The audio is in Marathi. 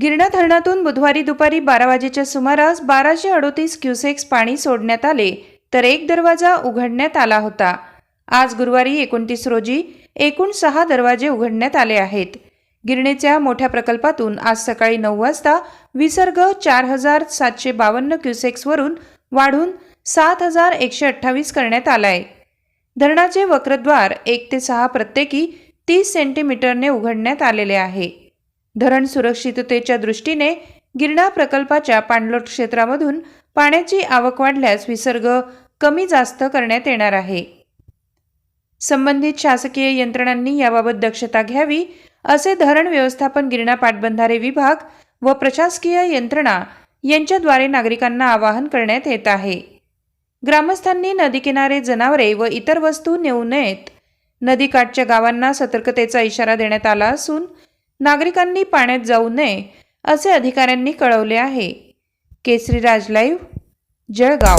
गिरणा धरणातून बुधवारी दुपारी बारा वाजेच्या सुमारास बाराशे अडोतीस क्युसेक्स पाणी सोडण्यात आले तर एक दरवाजा उघडण्यात आला होता. आज गुरुवारी एकोणतीस रोजी एकूण सहा दरवाजे उघडण्यात आले आहेत. गिरणेच्या मोठ्या प्रकल्पातून आज सकाळी नऊ वाजता विसर्ग चार हजार सातशे बावन्न क्युसेक्सवरून वाढून सात हजार एकशे अठ्ठावीस करण्यात आला आहे धरणाचे वक्रद्वार एक ते सहा प्रत्येकी तीस सेंटीमीटरने उघडण्यात आलेले आहे. धरण सुरक्षिततेच्या दृष्टीने गिरणा प्रकल्पाच्या पाणलोट क्षेत्रामधून पाण्याची आवक वाढल्यास विसर्ग कमी जास्त करण्यात येणार आहे. संबंधित शासकीय यंत्रणांनी याबाबत दक्षता घ्यावी असे धरण व्यवस्थापन गिरणा पाटबंधारे विभाग व प्रशासकीय यंत्रणा यांच्याद्वारे नागरिकांना आवाहन करण्यात येत आहे. ग्रामस्थांनी नदीकिनारे जनावरे व इतर वस्तू नेऊ नयेत. नदीकाठच्या गावांना सतर्कतेचा इशारा देण्यात आला असून नागरिकांनी पाण्यात जाऊ नये असे अधिकाऱ्यांनी कळवले आहे. केसरीराज लाईव्ह जळगाव.